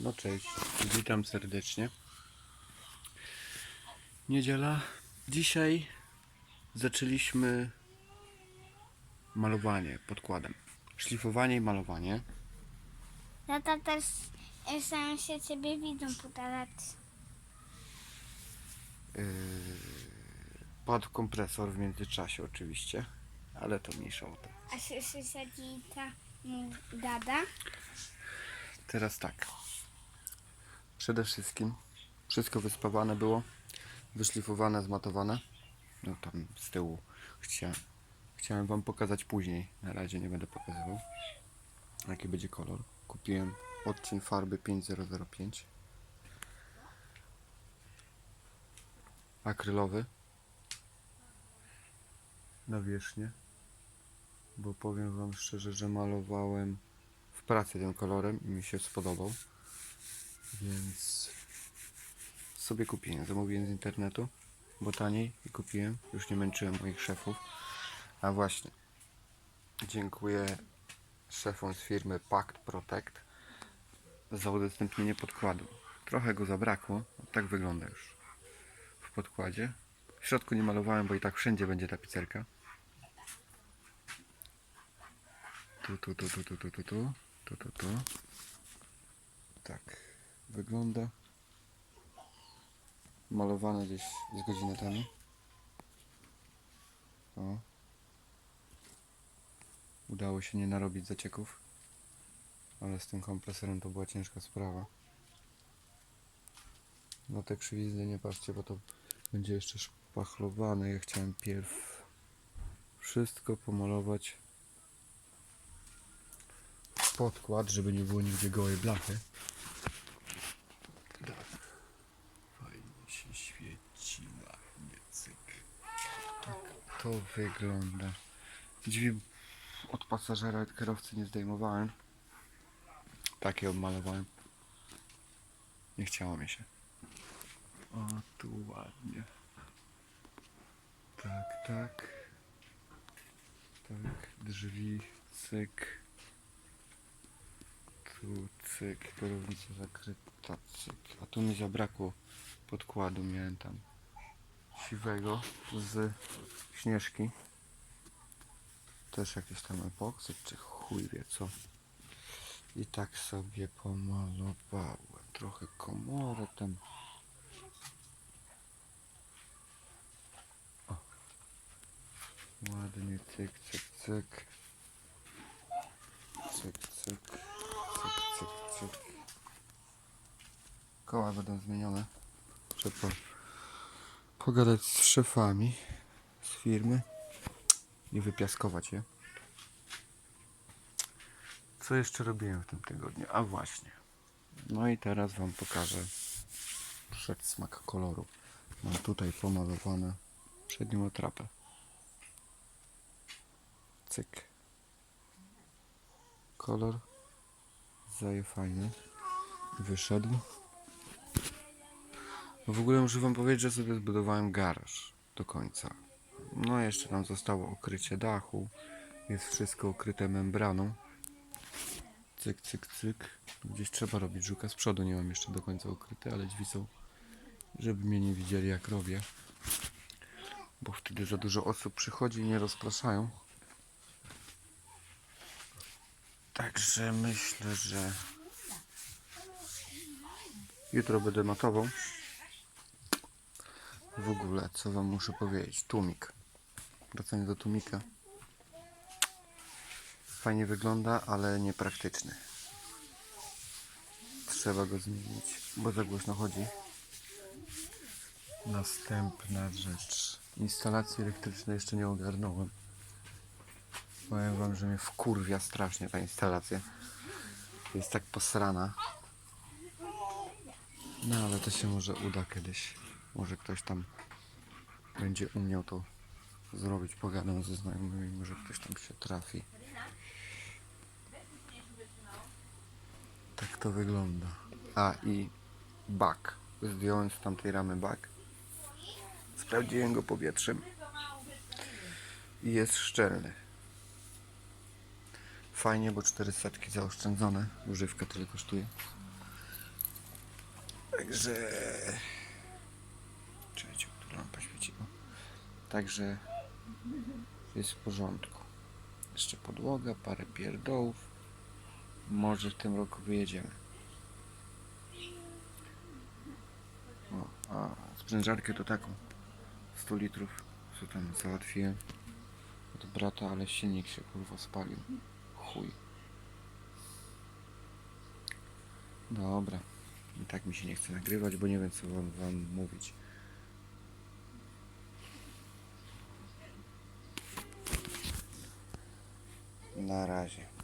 No cześć, witam serdecznie. Niedziela. Dzisiaj zaczęliśmy malowanie podkładem. Szlifowanie i malowanie. Tata też e, sam się ciebie widzą podawać. Yy, padł kompresor w międzyczasie oczywiście, ale to mniejsza o to. A się sąsiadzi ta mu gada. Teraz tak. Przede wszystkim wszystko wyspawane było, wyszlifowane, zmatowane. No tam z tyłu chciałem, chciałem Wam pokazać później. Na razie nie będę pokazywał. Jaki będzie kolor. Kupiłem odcień farby 5005. Akrylowy. Na wierzchnię. Bo powiem Wam szczerze, że malowałem w pracy tym kolorem i mi się spodobał. Więc sobie kupiłem. Zamówiłem z internetu, bo taniej i kupiłem. Już nie męczyłem moich szefów. A właśnie, dziękuję szefom z firmy Pact Protect za udostępnienie podkładu. Trochę go zabrakło, tak wygląda już w podkładzie. W środku nie malowałem, bo i tak wszędzie będzie tapicerka. Tu, tu, tu, tu, tu, tu, tu, tu, tu, tu, tu. Tak wygląda. Malowane gdzieś z godzinę temu. O. Udało się nie narobić zacieków. Ale z tym kompresorem to była ciężka sprawa. No te krzywizny nie patrzcie, bo to będzie jeszcze szpachlowane. Ja chciałem pierw wszystko pomalować podkład, żeby nie było nigdzie gołej blachy. Tak. Fajnie się świeci ładnie, cyk. Tak to wygląda. Drzwi od pasażera, od kierowcy nie zdejmowałem. Takie obmalowałem. Nie chciało mi się. O, tu ładnie. Tak, tak. Tak, drzwi, cyk. Tu cyk, kierownica zakryta, cyk. A tu mi zabrakło podkładu, miałem tam siwego z śnieżki. Też jakieś tam epoksy, czy chuj wie co. I tak sobie pomalowałem. Trochę komorę tam. O. Ładnie, cyk, cyk, cyk. Cyk, cyk. Cyk, cyk, cyk. Koła będą zmienione. Trzeba pogadać z szefami z firmy i wypiaskować je. Co jeszcze robiłem w tym tygodniu? A właśnie. No i teraz Wam pokażę przedsmak koloru. Mam tutaj pomalowane przednią atrapę. Cyk. Kolor zaje fajny. Wyszedł. W ogóle muszę Wam powiedzieć, że sobie zbudowałem garaż do końca. No jeszcze nam zostało okrycie dachu. Jest wszystko okryte membraną. Cyk, cyk, cyk. Gdzieś trzeba robić żuka. Z przodu nie mam jeszcze do końca ukryte, ale drzwi są, żeby mnie nie widzieli jak robię. Bo wtedy za dużo osób przychodzi i nie rozpraszają. Także myślę, że jutro będę matował. W ogóle, co wam muszę powiedzieć? Tłumik. Wracając do tłumika. Fajnie wygląda, ale niepraktyczny. Trzeba go zmienić, bo za głośno chodzi. Następna rzecz. Instalacji elektrycznej jeszcze nie ogarnąłem. Powiem wam, że mnie wkurwia strasznie ta instalacja. Jest tak posrana. No ale to się może uda kiedyś. Może ktoś tam będzie umiał to zrobić. Pogadam ze znajomymi, może ktoś tam się trafi. Tak to wygląda. A i bak. Zdjąłem z tamtej ramy bak. Sprawdziłem go powietrzem. I jest szczelny. Fajnie, bo 400 zaoszczędzone. Używka tyle kosztuje. Także... Czekajcie, która lampa świeciła. Także jest w porządku. Jeszcze podłoga, parę pierdołów. Może w tym roku wyjedziemy. O, a sprężarkę to taką 100 litrów co tam załatwiłem od brata, ale silnik się kurwa spalił. Chuj. Dobra. I tak mi się nie chce nagrywać, bo nie wiem co wam, wam mówić. Na razie.